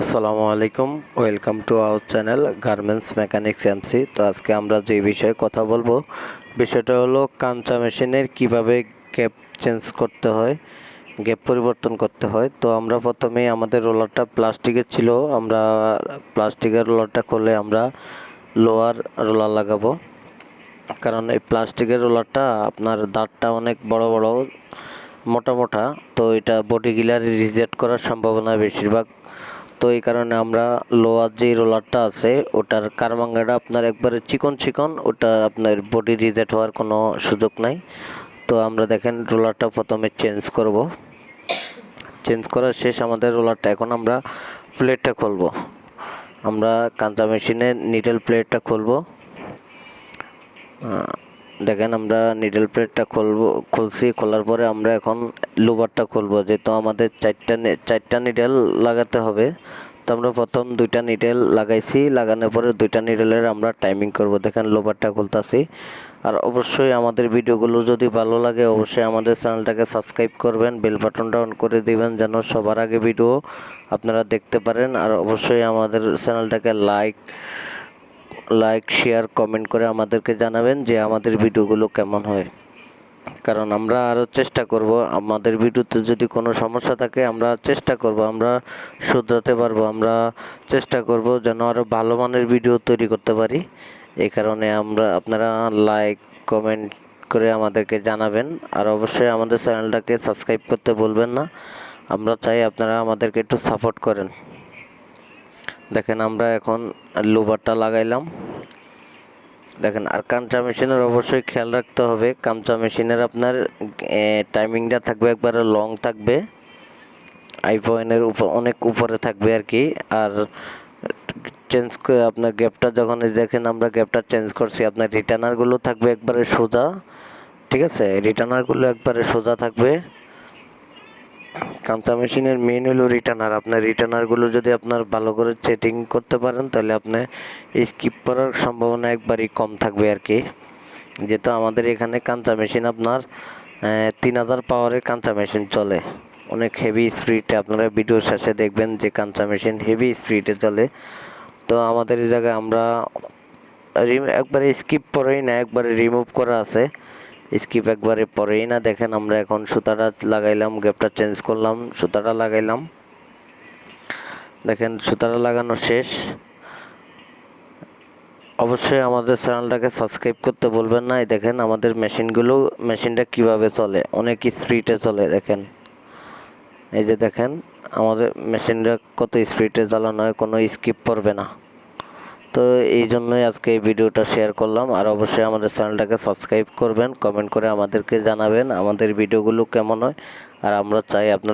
আসসালামু আলাইকুম, welcome to our channel garments mechanics MC তো আজকে আমরা যে বিষয়ে কথা বলব, বিষয়টা হলো কাঞ্চা মেশিনের কীভাবে গ্যাপ চেঞ্জ করতে হয়, গ্যাপ পরিবর্তন করতে হয়। তো আমরা প্রথমেই আমাদের রোলারটা প্লাস্টিকের ছিল, আমরা প্লাস্টিকের রোলারটা খুলে আমরা লোয়ার রোলার লাগাবো। কারণ এই প্লাস্টিকের রোলারটা আপনার দাঁতটা অনেক বড় বড়, মোটা মোটা, তো এটা বডি গিলার রিজেক্ট করার সম্ভাবনা বেশিরভাগ তো এই কারণে আমরা লোয়ার যে রোলারটা আছে, ওটার কারবাঙ্গাটা আপনার একবারে চিকন চিকন, ওটা আপনার বডি রিজেক্ট হওয়ার কোনো সুযোগ নাই। তো আমরা দেখেন রোলারটা প্রথমে চেঞ্জ করব। চেঞ্জ করার শেষ আমাদের রোলারটা, এখন আমরা প্লেটটা খুলবো। আমরা কাঁচা মেশিনে নিডল প্লেটটা খুলব। দেখেন আমরা নিডল প্লেটটা খুলবো, খুলছি, খোলার পরে আমরা এখন লুবারটা খুলবো। যেহেতু আমাদের চারটা চারটা নিডেল লাগাতে হবে, তো আমরা প্রথম দুইটা নিডেল লাগাইছি, লাগানোর পরে দুইটা নিডেলের আমরা টাইমিং করব। দেখেন লোবারটা খুলতাছি। আর অবশ্যই আমাদের ভিডিওগুলো যদি ভালো লাগে, অবশ্যই আমাদের চ্যানেলটাকে সাবস্ক্রাইব করবেন বেল বাটনটা অন করে দিবেন, যেন সবার আগে ভিডিও আপনারা দেখতে পারেন। আর অবশ্যই আমাদের চ্যানেলটাকে লাইক লাইক শেয়ার কমেন্ট করে আমাদেরকে জানাবেন যে আমাদের ভিডিওগুলো কেমন হয়। কারণ আমরা আরও চেষ্টা করব, আমাদের ভিডিওতে যদি কোনো সমস্যা থাকে আমরা চেষ্টা করব, আমরা শুধরাতে পারব, আমরা চেষ্টা করব যেন আরও ভালো মানের ভিডিও তৈরি করতে পারি। এই কারণে আমরা, আপনারা লাইক কমেন্ট করে আমাদেরকে জানাবেন। আর অবশ্যই আমাদের চ্যানেলটাকে সাবস্ক্রাইব করতে বলবেন না। আমরা চাই আপনারা আমাদেরকে একটু সাপোর্ট করেন। দেখেন আমরা এখন লুবারটা লাগাইলাম। দেখেন, আর কাঞ্চা মেশিনের অবশ্যই খেয়াল রাখতে হবে। কাঞ্চা মেশিনের আপনার টাইমিংটা থাকবে একবারে লং থাকবে। আই পয়েন্টের উপর অনেক উপরে থাকবে আর কি। আর চেঞ্জ করে আপনার গ্যাপটা যখন দেখেন আমরা গ্যাপটা চেঞ্জ করছি, আপনার রিটার্নারগুলো থাকবে একবারে সোজা। ঠিক আছে? রিটার্নারগুলো একবারে সোজা থাকবে। কাঁচা মেশিনের মেন হলো রিটার্নার আপনার রিটার্নারগুলো যদি আপনার ভালো করে সেটিং করতে পারেন, তাহলে আপনার স্কিপ করার সম্ভাবনা একবারই কম থাকবে আর কি। যেহেতু আমাদের এখানে কাঁচা মেশিন আপনার তিন হাজার পাওয়ারের কাঁচা মেশিন চলে। অনেক হেভি স্পিডে আপনারা ভিডিও শেষে দেখবেন যে কাঁচা মেশিন হেভি স্পিডে চলে। তো আমাদের এই জায়গায় আমরা একবারে স্কিপ পরেই না, একবারে রিমুভ করা আছে। স্কিপ একবারে পরেই না, দেখেন আমরা এখন সুতাটা লাগাইলাম, গ্যাপটা চেঞ্জ করলাম, সুতাটা লাগাইলাম। দেখেন সুতাটা লাগানো শেষ। অবশ্যই আমাদের চ্যানেলটাকে সাবস্ক্রাইব করতে বলবেন না। এই দেখেন আমাদের মেশিনগুলো, মেশিনটা কীভাবে চলে? অনেক স্পিডে চলে, দেখেন। এই যে দেখেন, আমাদের মেশিনটা কত স্পিডে চালানো হয়, কোনো স্কিপ পড়বে না। তো এই জন্যই আজকে এই ভিডিওটা শেয়ার করলাম। আর অবশ্যই আমাদের চ্যানেলটাকে সাবস্ক্রাইব করবেন কমেন্ট করে আমাদেরকে জানাবেন, আমাদের ভিডিওগুলো কেমন হয়। আর আমরা চাই আপনার